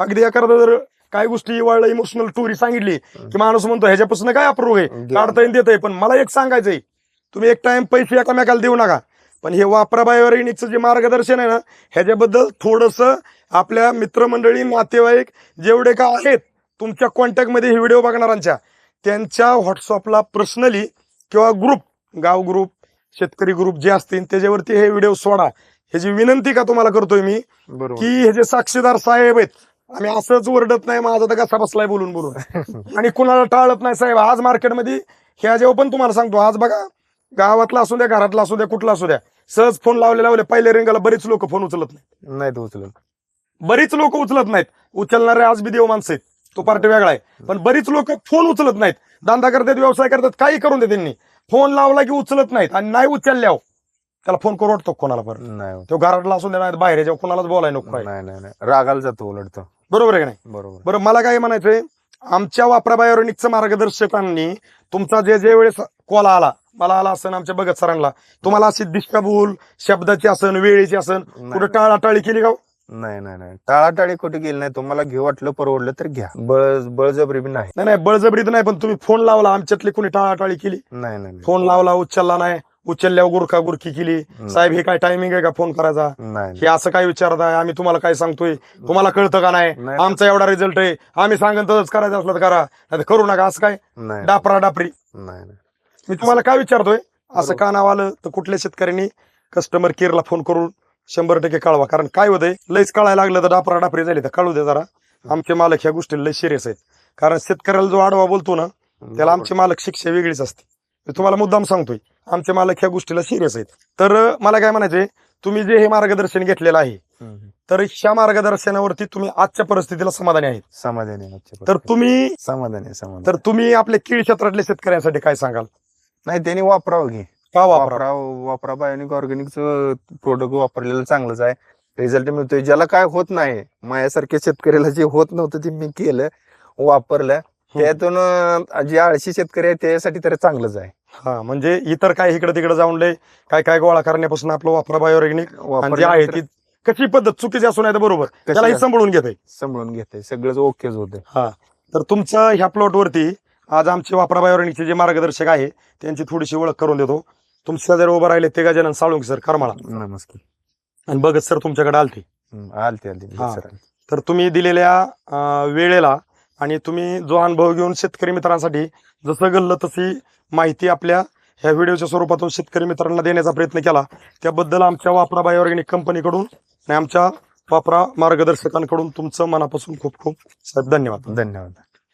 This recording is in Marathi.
अगदी एखादं जर काही गोष्टी वाळलं इमोशनल स्टोरी सांगितली की माणूस म्हणतो ह्याच्यापासून काय अप्रूव्ह आहे? काढता येईल देता पण मला एक सांगायचंय तुम्ही एक टाइम पैसे एकामेकाला देऊ नका. पण हे वापरा बायोरेनिकचं जे मार्गदर्शन आहे ना ह्याच्याबद्दल थोडस आपल्या मित्रमंडळी नातेवाईक जेवढे का आहेत तुमच्या कॉन्टॅक्टमध्ये हे व्हिडिओ बघणाऱ्यांच्या त्यांच्या व्हॉट्सअपला पर्सनली किंवा ग्रुप गाव ग्रुप शेतकरी ग्रुप जे असतील त्याच्यावरती हे व्हिडिओ सोडा. ह्याची विनंती का तुम्हाला करतोय मी? की हे जे साक्षीदार साहेब आहेत आम्ही असंच ओरडत नाही माझा तर कसा बसलाय बोलून बोलून. आणि कुणाला टाळत नाही साहेब आज मार्केटमध्ये ह्या जेव्हा पण तुम्हाला सांगतो आज बघा गावातला असू द्या घरातला असू द्या कुठला असू द्या सहज फोन लावले लावले पहिल्या रिंगाला बरीच लोक फोन उचलत नाही नाही तो उचलत. बरीच लोक उचलत नाहीत. उचलणारे आज बी देव माणसं आहेत. तो पार्टी वेगळा आहे. पण बरीच लोक फोन उचलत नाहीत. धंदा करतात व्यवसाय करतात काही करून दे त्यांनी. फोन लावला की उचलत नाहीत आणि नाही उचलल्यावर त्याला फोन करू वाटतो कोणाला परत नाही. तो घरातला असू द्या नाही बाहेर याच्यावर कोणालाच बोलाय नको नाही नाही रागाला जातो उलटतो बरोबर आहे का नाही? बरोबर. बरं मला काय म्हणायचंय? आमच्या वापरा बायोनिकचं मार्गदर्शकांनी तुमचा जे जे वेळेस कॉल आला मला आला असन आमच्या भगत सरांना तुम्हाला अशी दिशकाबूल शब्दाची असन वेळेची असन कुठं टाळाटाळी केली का हो? नाही नाही नाही. टाळाटाळी कुठे गेली नाही? तुम्हाला घेऊ वाटलं परवडलं तर घ्या. बळ बळजबरी बी नाही. नाही नाही बळजबरीत नाही पण तुम्ही फोन लावला आमच्यातली कोणी टाळाटाळी केली? नाही नाही नाही. फोन लावला उचलला नाही. उचलल्यावर गुरखा गुरखी केली. साहेब हे काय टायमिंग आहे का फोन करायचा? हे असं काय विचारत आहे? आम्ही तुम्हाला काय सांगतोय? तुम्हाला कळतं का नाही. आमचा एवढा रिझल्ट आहे. आम्ही सांगन तसंच करायचं असलं तर करा. नाही करू नका. असं काय? डापरा डापरी. मी तुम्हाला काय विचारतोय? असं. का नाव आलं? तर कुठल्या शेतकऱ्यांनी कस्टमर केअरला फोन करून शंभर टक्के कळवा. कारण काय होतंय? लयच कळायला लागलं तर डापरा डापरी झाली तर कळू दे जरा. आमचे मालक ह्या गोष्टी लय सिरियस आहेत. कारण शेतकऱ्याला जो आडवा बोलतो ना त्याला आमचे मालक शिक्षा वेगळीच असते. मी तुम्हाला मुद्दाम सांगतोय. आमचे मालक ह्या गोष्टीला सिरियस आहेत. तर मला काय म्हणायचंय तुम्ही जे हे मार्गदर्शन घेतलेलं आहे. तर ह्या मार्गदर्शनावरती तुम्ही आजच्या परिस्थितीला समाधानी आहेत. समाधानी तर. तुम्ही समाधानी आहे, समाधानी तर तुम्ही आपल्या कीड क्षेत्रातल्या शेतकऱ्यांसाठी काय सांगाल? नाही त्यांनी वापरावं घे का वापरा वापरा बायोनिक ऑर्गॅनिकचं प्रोडक्ट वापरलेलं चांगलंच आहे. रिझल्ट मिळतोय. ज्याला काय होत नाही माझ्यासारख्या शेतकऱ्याला जे होत नव्हतं ते मी केलं वापरलं. त्यातून जे आळशी शेतकरी आहे त्यासाठी तर चांगलंच आहे. हा म्हणजे इतर काय इकडे तिकडे जाऊन लय काय काय गोळा करण्यापासून आपलं वापरा बायोरेग्निक वापरलं आहे ती कशी पद्धत? चुकीची असून आहे तर बरोबर. त्यालाही सांभाळून घेते सांभाळून घेते सगळंच ओकेच होते हा तर तुमच्या ह्या प्लॉट वरती आज आमचे वापरा बायोरेग्निकचे जे मार्गदर्शक आहे त्यांची थोडीशी ओळख करून देतो. तुमच्या जर उभं राहिले ते गजानन साळुंक सर करमाळा. नमस्कार. आणि बघत सर तुमच्याकडे आलते. आलते आलते. सर तर तुम्ही दिलेल्या वेळेला आणि तुम्ही जो अनुभव घेऊन शेतकरी मित्रांसाठी जसं गल्लं तशी माहिती आपल्या ह्या व्हिडिओच्या स्वरूपातून शेतकरी मित्रांना देण्याचा प्रयत्न केला. त्याबद्दल आमच्या वापरा बायोऑर्गॅनिक कंपनीकडून आणि आमच्या वापरा मार्गदर्शकांकडून तुमचं मनापासून खूप खूप साहेब धन्यवाद. धन्यवाद.